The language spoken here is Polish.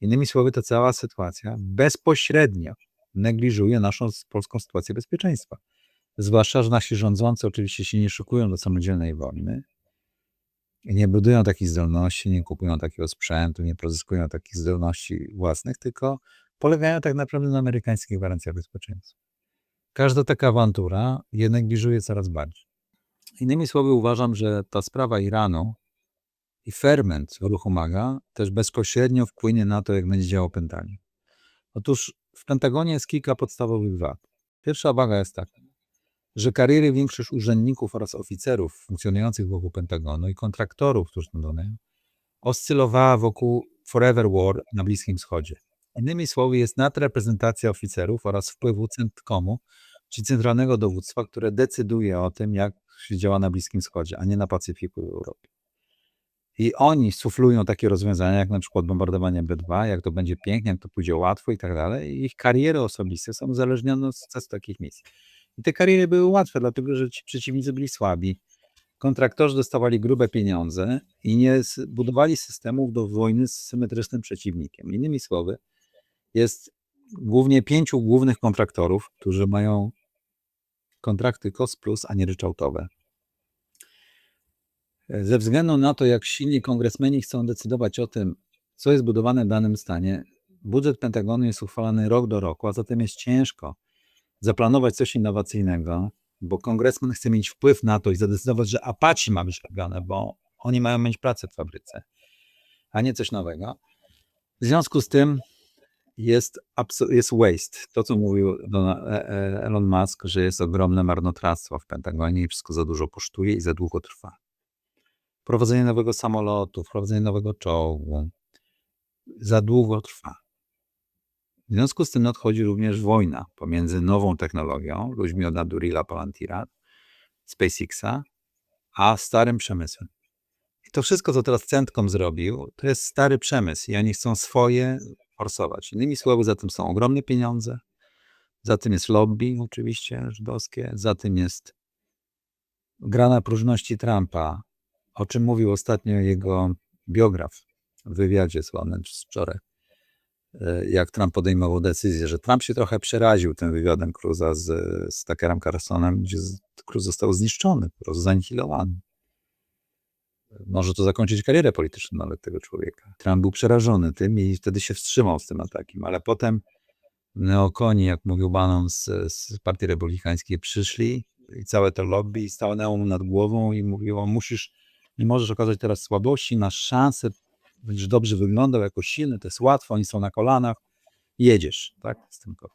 Innymi słowy, ta cała sytuacja bezpośrednio negliżuje naszą polską sytuację bezpieczeństwa. Zwłaszcza, że nasi rządzący oczywiście się nie szykują do samodzielnej wojny, nie budują takich zdolności, nie kupują takiego sprzętu, nie pozyskują takich zdolności własnych, tylko polegają tak naprawdę na amerykańskich gwarancjach bezpieczeństwa. Każda taka awantura je negliżuje coraz bardziej. Innymi słowy, uważam, że ta sprawa Iranu i ferment ruchu MAGA też bezpośrednio wpłynie na to, jak będzie działał Pentagon. Otóż w Pentagonie jest kilka podstawowych wad. Pierwsza waga jest taka, że kariery większość urzędników oraz oficerów funkcjonujących wokół Pentagonu i kontraktorów, którzy tam donają, oscylowała wokół Forever War na Bliskim Wschodzie. Innymi słowy, jest nadreprezentacja oficerów oraz wpływu CENTCOMu, czyli Centralnego Dowództwa, które decyduje o tym, jak się działa na Bliskim Wschodzie, a nie na Pacyfiku i Europie. I oni suflują takie rozwiązania, jak na przykład bombardowanie B2, jak to będzie pięknie, jak to pójdzie łatwo i tak dalej. I ich kariery osobiste są uzależnione od sukcesu takich misji. I te kariery były łatwe, dlatego że ci przeciwnicy byli słabi. Kontraktorzy dostawali grube pieniądze i nie budowali systemów do wojny z symetrycznym przeciwnikiem. Innymi słowy, jest głównie pięciu głównych kontraktorów, którzy mają kontrakty cost plus, a nie ryczałtowe. Ze względu na to, jak silni kongresmeni chcą decydować o tym, co jest budowane w danym stanie, budżet Pentagonu jest uchwalany rok do roku, a zatem jest ciężko zaplanować coś innowacyjnego, bo kongresmen chce mieć wpływ na to i zadecydować, że Apache ma być robione, bo oni mają mieć pracę w fabryce, a nie coś nowego. W związku z tym jest, jest waste. To, co mówił e- e- Elon Musk, że jest ogromne marnotrawstwo w Pentagonie i wszystko za dużo kosztuje i za długo trwa. Prowadzenie nowego samolotu, wprowadzenie nowego czołgu za długo trwa. W związku z tym nadchodzi również wojna pomiędzy nową technologią, ludźmi od Adurila Palantira, SpaceXa, a starym przemysłem. I to wszystko, co teraz Centcom zrobił, to jest stary przemysł i oni chcą swoje forsować. Innymi słowy, za tym są ogromne pieniądze, za tym jest lobby oczywiście żydowskie, za tym jest gra na próżności Trumpa, o czym mówił ostatnio jego biograf w wywiadzie sławnym wczoraj, e, jak Trump podejmował decyzję, że Trump się trochę przeraził tym wywiadem Cruza z, z Tuckerem Carlsonem, gdzie Cruz został zniszczony, po prostu zanihilowany. Może to zakończyć karierę polityczną nawet tego człowieka. Trump był przerażony tym i wtedy się wstrzymał z tym atakiem, ale potem neokoni, jak mówił Bannon z, z Partii Republikańskiej, przyszli i całe to lobby stanęło mu nad głową i mówiło, musisz, nie możesz okazać teraz słabości, masz szansę, będziesz dobrze wyglądał jako silny, to jest łatwo, oni są na kolanach, jedziesz, tak, z tym koksem.